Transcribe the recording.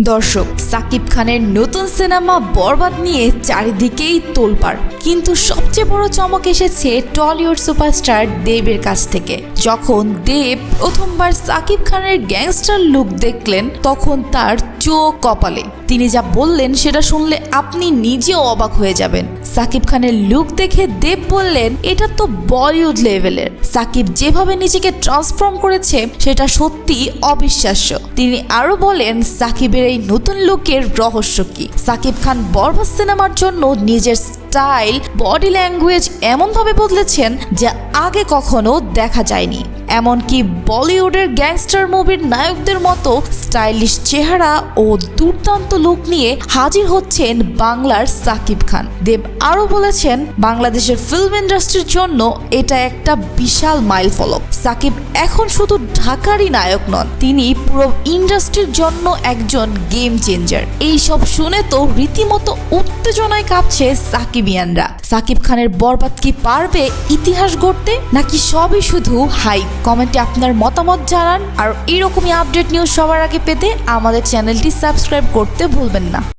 দর্শক, সাকিব খানের নতুন সিনেমা বরবাদ নিয়ে চারিদিকেই তোলপাড়। কিন্তু সবচেয়ে বড় চমক এসেছে টলিউড সুপারস্টার দেবের কাছ থেকে। যখন দেব প্রথমবার সাকিব খানের গ্যাংস্টার লুক দেখলেন, তখন তার চোখ কপালে। তিনি যা বললেন, সেটা শুনলে আপনি নিজেও অবাক হয়ে যাবেন। সাকিব খানের লুক দেখে দেব বললেন, এটা তো বলিউড লেভেলের। সাকিব যেভাবে নিজেকে ট্রান্সফর্ম করেছে, সেটা সত্যি অবিশ্বাস্য। তিনি আরও বলেন, সাকিবের এই নতুন লুকের রহস্য কি? সাকিব খান বরবাদ সিনেমার জন্য নিজের স্টাইল, বডি ল্যাঙ্গুয়েজ এমনভাবে বদলেছেন যা আগে কখনো দেখা যায়নি। এমনকি বলিউডের গ্যাংস্টার মুভির নায়কদের মতো স্টাইলিশ চেহারা ও দুর্দান্ত লুক নিয়ে হাজির হচ্ছেন বাংলার সাকিব খান। দেব আরও বলেছেন, বাংলাদেশের ফিল্ম ইন্ডাস্ট্রির জন্য এটা একটা বিশাল মাইল ফলক সাকিব এখন শুধু ঢাকারই নায়ক নন, তিনি পুরো ইন্ডাস্ট্রির জন্য একজন গেম চেঞ্জার এইসব শুনে তো রীতিমতো উত্তেজনায় কাঁপছে সাকিবিয়ানরা। সাকিব খানের বরবাদ কি পারবে ইতিহাস গড়তে, নাকি সবই শুধু হাই কমেন্টে আপনার মতামত জানান আর এরকমই আপডেট নিউজ সবার আগে পেতে আমাদের চ্যানেলটি সাবস্ক্রাইব করতে ভুলবেন না।